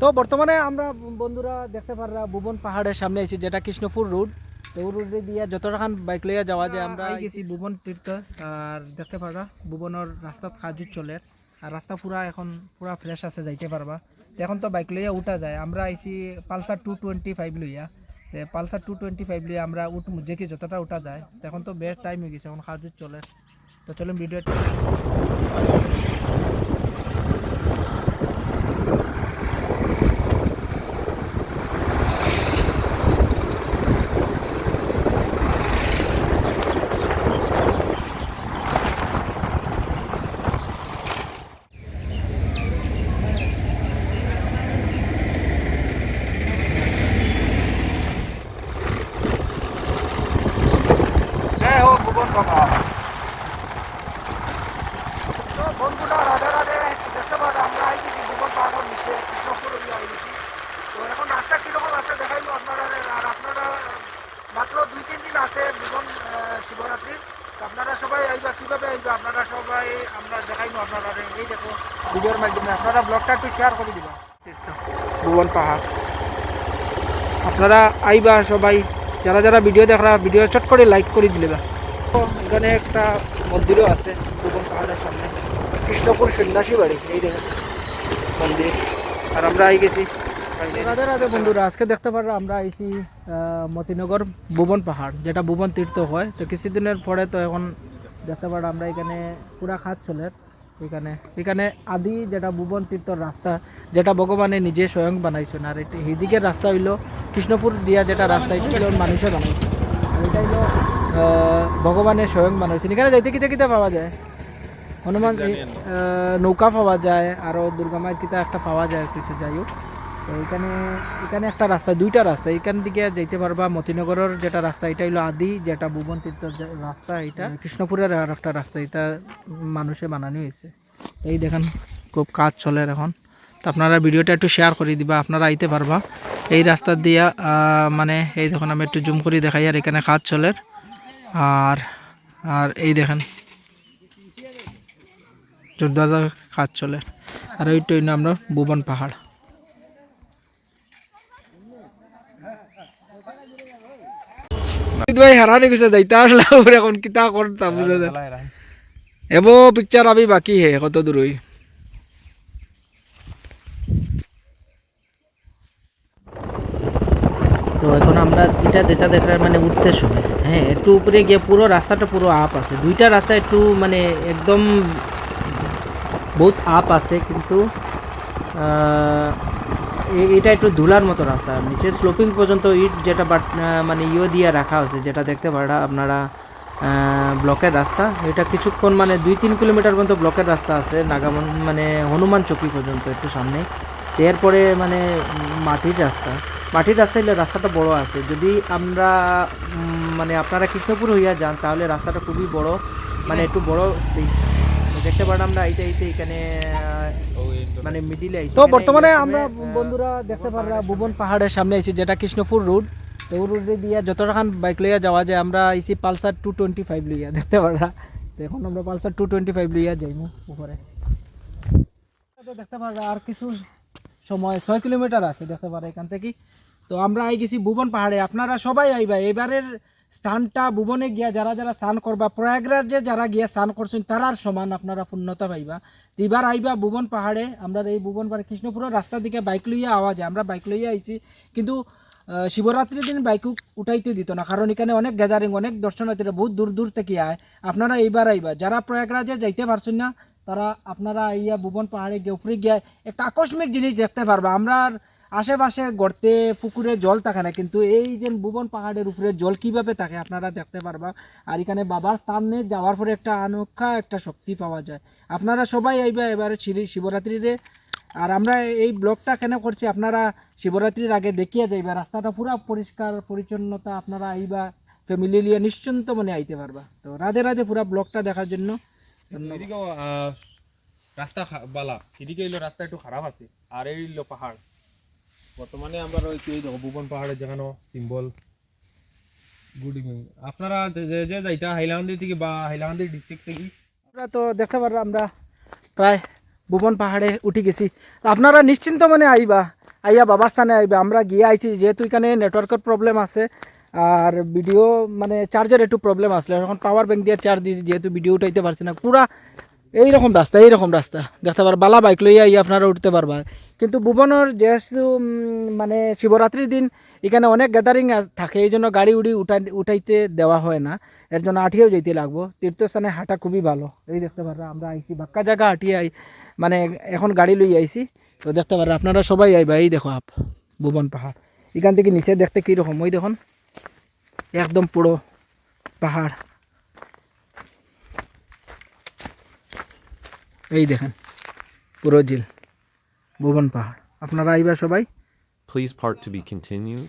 তো বর্তমানে আমরা বন্ধুরা দেখতে পাররা ভুবন পাহাড়ের সামনে আছি যেটা কৃষ্ণপুর রোড তো রোডে দিয়ে যতটাখান বাইক লইয়া যাওয়া যায় আমরা গেছি ভুবন তীর্থ আর দেখতে পারবা ভুবনের রাস্তাত কাজু চলে আর রাস্তা পুরা এখন পুরা ফ্রেশ আছে যাইতে পারবা। এখন তো বাইক লইয়া উঠা যায়। আমরা আইছি পালসার টু টোয়েন্টি ফাইভ লইয়া। তো পালসার টু টোয়েন্টি ফাইভ লইয়া আমরা উঠ দেখি যতটা উঠা যায়। এখন তো বেশ টাইম হয়ে গেছে এখন কাজু চলে। তো চলুন ভিডিও হ্যাঁ ও ভুবন বাবা তো বন্ধুরা রাধে রাধে দেখতে পারো আমরা আই গেছি ভুবন পাহাড়ের নিচে কৃষ্ণপুর এরিয়া আই গেছি তো এখন রাস্তা কীরকম আছে দেখাইলো আপনারা আর আপনারা মাত্র দুই তিন দিন আছে ভুবন আহ, শিবরাত্রির আপনারা সবাই আইবা কীভাবে আইবা আপনারা সবাই আমরা দেখাইলো আপনারা। এই দেখো ভিডিওর মাধ্যমে আপনারা ব্লগটা একটু শেয়ার করে দিবা। ভুবন পাহাড়। আপনারা আইবা সবাই যারা যারা ভিডিও দেখরা ভিডিও চট করে লাইক করে দিলে বা। তো এখানে একটা মন্দিরও আছে ভুবন পাহাড়ের সামনে। কৃষ্ণপুর সন্ন্যাসী বাড়ি এই দেখেন মন্দির। আর আমরা আই গেছি। রাধে রাধে বন্ধুরা আজকে দেখতে পারো আমরা আইছি মতিনগর ভুবন পাহাড় যেটা ভুবন তীর্থ হয়। তো কিছুদিনের পরে তো এখন দেখতে পারো আমরা এখানে পুরা খাত চলে। এখানে এখানে আদি যেটা ভুবন তীর্থর রাস্তা যেটা ভগবানে নিজে স্বয়ং বানাইছেন। আর এটা এইদিকের রাস্তা হইল কৃষ্ণপুর দিয়া যেটা রাস্তা এটা হইল মানুষে বানাইছে। আর এটা হইল ভগবানের স্বয়ং বানাইছেন। এখানে যাইতে কিতে কিতে পাওয়া যায়? হনুমান নৌকা পাওয়া যায় আরও দুর্গা মায়ের কিতা একটা পাওয়া যায় কিছু যাই হোক। তো এখানে এখানে একটা রাস্তা দুইটা রাস্তা। এখান দিকে যাইতে পারবা মতিনগরের যেটা রাস্তা এটা হইল আদি যেটা ভুবন তীর্থর যে রাস্তা এটা কৃষ্ণপুরের আর একটা রাস্তা এটা মানুষে বানানো হয়েছে। এই দেখেন খুব কাজ চলে এখন। তো আপনারা ভিডিওটা একটু শেয়ার করে দিবা আপনারা আইতে পারবা। এই রাস্তা দিয়া মানে এই দেখুন আমি একটু জুম করে দেখাই আর এখানে কাজ চলে। আর আর এই দেখেন জোরদার কাজ চলে। আর ওইটা হইল আমরা ভুবন পাহাড়। ভাই হারানি গেছে যাইতে আসলাম এখন কিতা করতাম বুঝা যায় এবো পিকচার আবি বাকি হে কত দূর হই তো এখন আমরা এটা যেটা দেখার মানে উঠতে সময় হ্যাঁ একটু উপরে গিয়ে পুরো রাস্তাটা পুরো আপ আছে। দুইটা রাস্তা একটু মানে একদম বহুত আপ আছে কিন্তু এটা একটু ধুলার মতো রাস্তা। নিচে স্লোপিং পর্যন্ত ইট যেটা বাট মানে ইয়ে দিয়ে রাখা হয়েছে, যেটা দেখতে পারা আপনারা ব্লকের রাস্তা। এটা কিছুক্ষণ মানে দুই তিন কিলোমিটার পর্যন্ত ব্লকের রাস্তা আছে, নাগামন মানে হনুমান চৌকি পর্যন্ত একটু সামনে। এরপরে মানে মাটির রাস্তা। মাটির রাস্তা হলে রাস্তাটা বড় আছে। যদি আমরা মানে আপনারা কৃষ্ণপুর হইয়া যান, তাহলে রাস্তাটা খুবই বড় মানে একটু বড় স্পেস দেখতে পারেন আমরা এইটা এইটা এখানে মানে মিডিলে তো বর্তমানে আমরা বন্ধুরা দেখতে পাররা ভুবন পাহাড়ের সামনে। আছি যেটা কৃষ্ণপুর রোড তো ওই রোডে দিয়া যতটাখান বাইক লইয়া যাওয়া যায় আমরা আইছি পালসার টু টোয়েন্টি ফাইভ লইয়া দেখতে পাররা তো এখন আমরা পালসার টু টোয়েন্টি ফাইভ লইয়া যাইমু উপরে। তো দেখতে পাররা আর কিছু সময় ছয় কিলোমিটার আছে দেখতে পারা এখান থেকে। তো আমরা আই গেছি ভুবন পাহাড়ে আপনারা সবাই আইবা এবারের স্থানটা ভুবনে গিয়া যারা যারা স্নান করবা প্রয়াগরাজে যারা গিয়া স্নান করছেন, তারার সমান আপনারা পূর্ণতা পাইবা। এবার আইবা ভুবন পাহাড়ে, আমরা এই ভুবন পাহাড়ে, কৃষ্ণপুরের রাস্তার দিকে বাইক লইয়া আওয়া যায়। আমরা বাইক লইয়া আইছি, কিন্তু শিবরাত্রির দিন বাইক উঠাইতে দিত না, কারণ এখানে অনেক গ্যাদারিং অনেক দর্শনার্থীরা বহুত দূর দূর থেকে আয়। আপনারা এইবার আইবা। যারা প্রয়াগরাজে যাইতে পারছেন না, তারা আপনারা আইয়া ভুবন পাহাড়ে গিয়ে গিয়ে একটা আকস্মিক জিনিস দেখতে পারবা। আমরা আশেপাশে গর্তে, পুকুরে জল থাকে না, কিন্তু এই যে ভুবন পাহাড়ের উপরে জল কীভাবে থাকে আপনারা দেখতে পারবা। আর এখানে বাবার স্থানে যাওয়ার পরে একটা অনক্ষা একটা শক্তি পাওয়া যায়। আপনারা সবাই আইবা এবারে শিবরাত্রিরে, আর আমরা এই ব্লগটা কেন করছি আপনারা শিবরাত্রির আগে দেখিয়ে যাইবা রাস্তাটা পুরো পরিষ্কার, পরিচ্ছন্নতা আপনারা আইবা ফ্যামিলি নিয়ে নিশ্চিন্ত মনে আইতে পারবা। তো রাধে রাধে পুরো ব্লগটা দেখার জন্য রাস্তা বালা। এদিকে রাস্তা একটু খারাপ আছে, আর এই পাহাড়। বর্তমানে আমরা রয়েছি এই ভুবন পাহাড়ের যেখানে সিম্বল গুড ইভিনিং আপনারা যে যে- যাইতা, হাইলাকান্দি থেকে বা হাইলাকান্দি ডিস্ট্রিক্ট থেকে। আমরা তো দেখতে পারলাম আমরা প্রায় ভুবন পাহাড়ে উঠে গেছি। আপনারা নিশ্চিন্ত মনে আইবা, আইয়া বাবার স্থানে আইবে। আমরা গিয়ে আইছি, যেহেতু এখানে নেটওয়ার্কের প্রবলেম আছে, আর ভিডিও মানে চার্জের একটু প্রবলেম আসলে। এখন পাওয়ার ব্যাংক দিয়ে চার্জ দিয়েছি, যেহেতু ভিডিও উঠাইতে পারছি না। পুরা এইরকম রাস্তা এইরকম রাস্তা। দেখতে পারবা বালা বাইক লইয়া আইয়া আপনারা উঠতে পারবা। কিন্তু ভুবনের যেহেতু মানে শিবরাত্রির দিন, এখানে অনেক গ্যাদারিং থাকে। এই জন্য গাড়ি উড়ি উঠাই উঠাইতে দেওয়া হয় না। এর জন্য আঠিয়েও যেতে লাগবো। তীর্থস্থানে হাঁটা খুবই ভালো। এই দেখতে পারবা আমরা আইছি বাক্কা জায়গা হাঁটিয়ে আই মানে এখন গাড়ি লই আইছি। তো দেখতে পারবা আপনারা সবাই আইবা। এই দেখো আপ, ভুবন পাহাড়। এখান থেকে নিচে দেখতে কীরকম? ওই দেখুন, একদম পুরো পাহাড়। এই দেখেন পুরো ঝিল ভুবন পাহাড় আপনারা আইবা সবাই Please part to be continued.